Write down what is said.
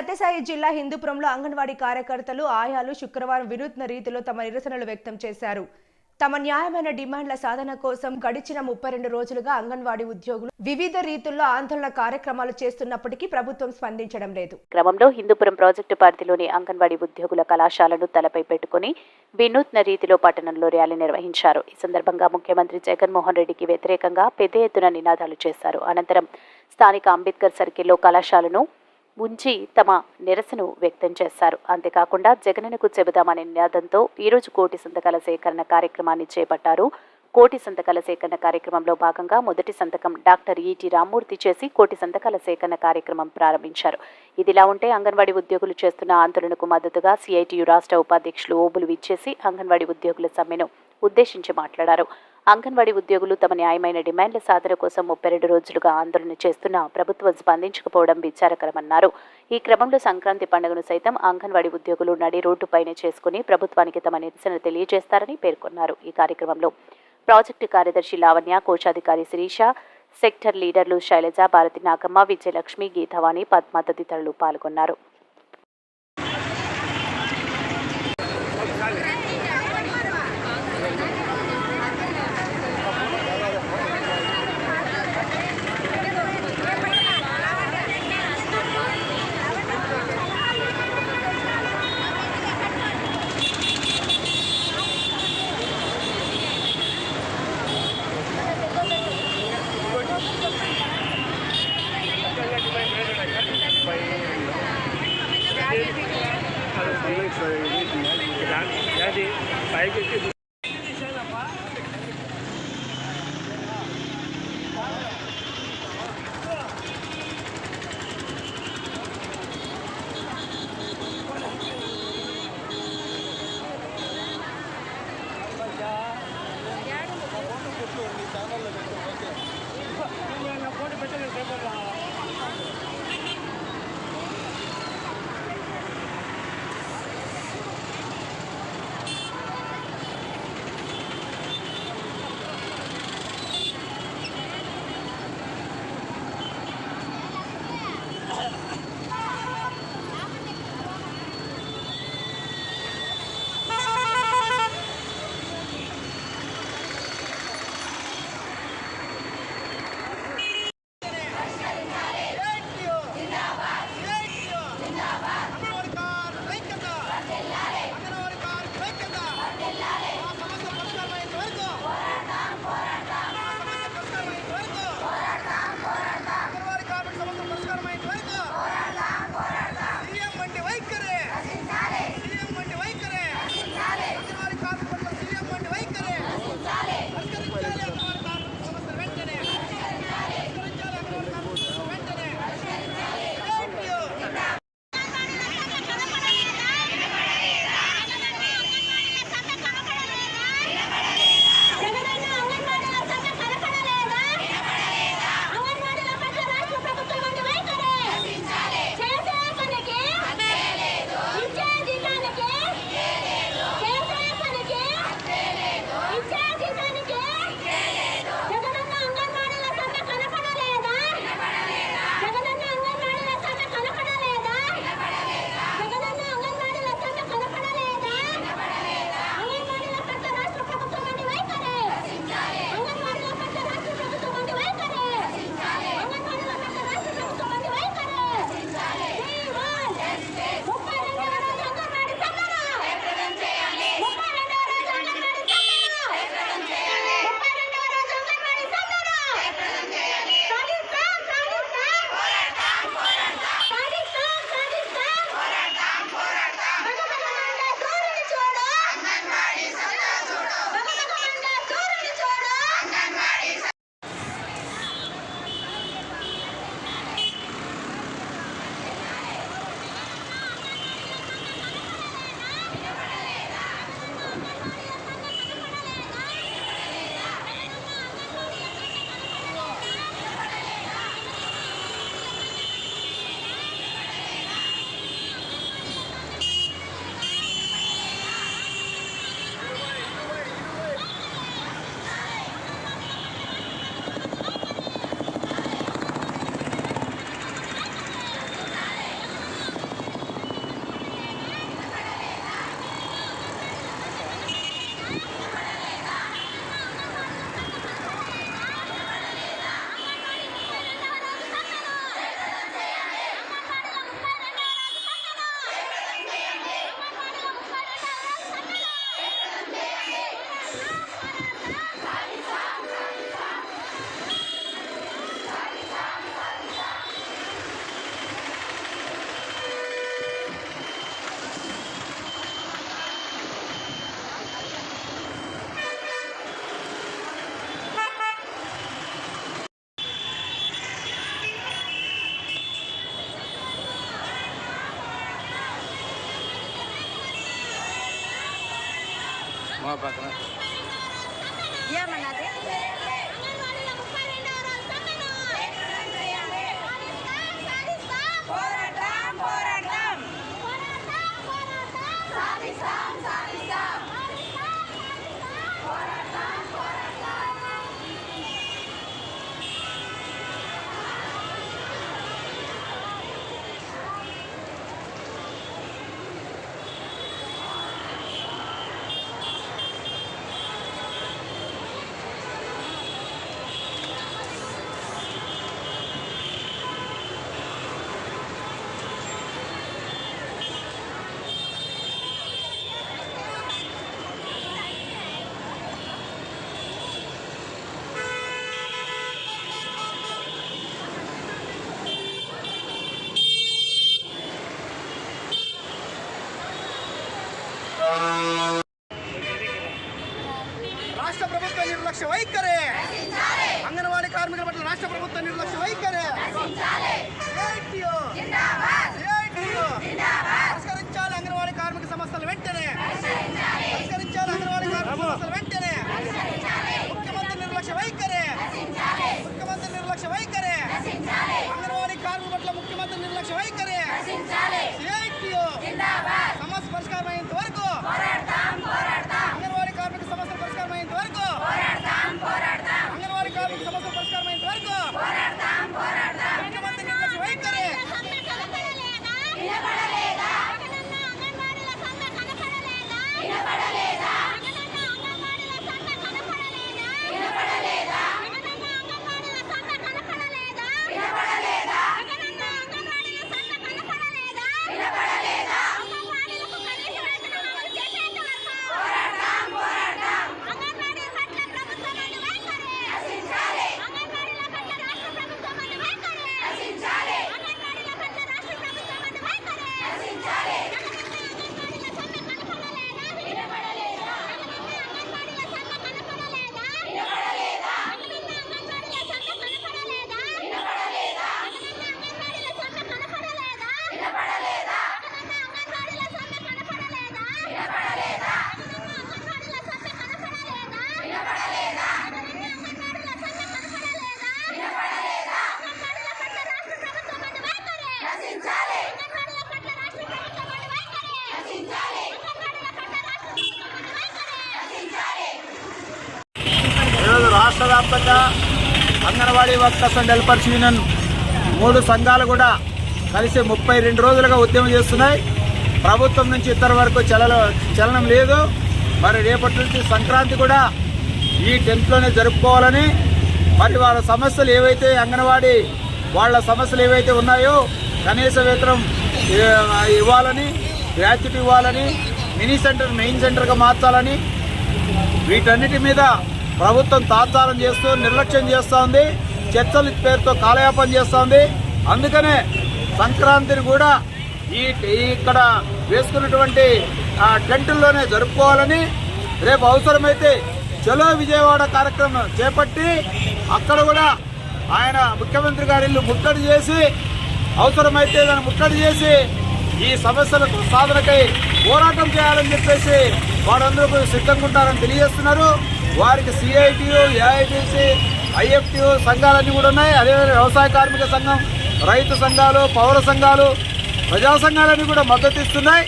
సత్యసాయి జిల్లా హిందూపురంలో అంగన్వాడీ కార్యకర్తలు ఆయాలు శుక్రవారం వినూత్న రీతిలో తమ నిరసనలు వ్యక్తం చేశారు. తమ న్యాయమైన డిమాండ్ల సాధన కోసం గడిచిన ముప్పై రెండు రోజులుగా అంగన్వాడీ ఉద్యోగులు వివిధ రీతుల్లో ఆందోళన కార్యక్రమాలు చేస్తున్నప్పటికీ ప్రభుత్వం స్పందించడం లేదు. క్రమంలో హిందూపురం ప్రాజెక్టు పరిధిలోని అంగన్వాడీ ఉద్యోగుల కళాశాలను తలపై పెట్టుకుని వినూత్న రీతిలో పట్టణంలో ర్యాలీ నిర్వహించారు. ఈ సందర్భంగా ముఖ్యమంత్రి జగన్మోహన్ రెడ్డికి వ్యతిరేకంగా పెద్ద ఎత్తున నినాదాలు చేశారు. అనంతరం స్థానిక అంబేద్కర్ సర్కిల్లో కళాశాలను ఉంచి తమ నిరసన వ్యక్తం చేశారు. అంతేకాకుండా జగనకు చెబుదామనే నినాదంతో ఈరోజు కోటి సంతకాల సేకరణ కార్యక్రమాన్ని చేపట్టారు. కోటి సంతకాల సేకరణ కార్యక్రమంలో భాగంగా మొదటి సంతకం డాక్టర్ ఈటి రామ్మూర్తి చేసి కోటి సంతకాల సేకరణ కార్యక్రమం ప్రారంభించారు. ఇదిలా ఉంటే అంగన్వాడీ ఉద్యోగులు చేస్తున్న ఆందోళనకు మద్దతుగా సిఐటియు రాష్ట్ర ఉపాధ్యక్షులు ఓబులు విచ్చేసి అంగన్వాడీ ఉద్యోగుల సమ్మెను ఉద్దేశించి మాట్లాడారు. అంగన్వాడీ ఉద్యోగులు తమ న్యాయమైన డిమాండ్ల సాధన కోసం ముప్పై రెండు రోజులుగా ఆందోళన చేస్తున్నా ప్రభుత్వం స్పందించకపోవడం విచారకరమన్నారు. ఈ క్రమంలో సంక్రాంతి పండుగను సైతం అంగన్వాడీ ఉద్యోగులు నడి రోడ్డుపైనే చేసుకుని ప్రభుత్వానికి తమ నిరసన తెలియజేస్తారని పేర్కొన్నారు ఈ కార్యక్రమంలో. ప్రాజెక్టు కార్యదర్శి లావణ్య కోశాధికారి శిరీష సెక్టర్ లీడర్లు శైలజ భారతి నాగమ్మ విజయలక్ష్మి గీతవాణి పద్మ తదితరులు పాల్గొన్నారు. বাইক একটি वहाँ पकड़ा ये मना రాష్ట్ర వ్యాప్తంగా anganwadi workers and helpers union మూడు సంఘాలు కూడా కలిసి ముప్పై రెండు రోజులుగా ఉద్యమం చేస్తున్నాయి. ప్రభుత్వం నుంచి ఇతర వరకు చలన చలనం లేదు. మరి రేపటి నుంచి సంక్రాంతి కూడా ఈ టెంట్లోనే జరుపుకోవాలని మరి వాళ్ళ సమస్యలు ఏవైతే అంగన్వాడీ వాళ్ళ సమస్యలు ఏవైతే ఉన్నాయో కనీస వేతనం ఇవ్వాలని గ్రాట్యుటీ ఇవ్వాలని మినీ సెంటర్ మెయిన్ సెంటర్గా మార్చాలని వీటన్నిటి మీద ప్రభుత్వం తాత్సారం చేస్తూ నిర్లక్ష్యం చేస్తూ ఉంది చర్చల పేరుతో కాలయాపన చేస్తూ ఉంది అందుకనే సంక్రాంతిని కూడా ఈ ఇక్కడ వేసుకున్నటువంటి ఆ, టెంటుల్లోనే జరుపుకోవాలని రేపు అవసరమైతే చలో విజయవాడ కార్యక్రమం చేపట్టి అక్కడ కూడా ఆయన ముఖ్యమంత్రి గారి ఇల్లు ముట్టడి చేసి అవసరమైతే దాన్ని ముట్టడి చేసి ఈ సమస్యలకు సాధనకై పోరాటం చేయాలని చెప్పేసి వారందరూ సిద్ధంగా ఉంటారని తెలియజేస్తున్నారు. వారికి సిఐటియు ఏఐటిసి ఐఎఫ్టియు సంఘాలన్నీ కూడా ఉన్నాయి. అదేవిధంగా వ్యవసాయ కార్మిక సంఘం రైతు సంఘాలు పౌర సంఘాలు ప్రజా సంఘాలన్నీ కూడా మద్దతు ఇస్తున్నాయి.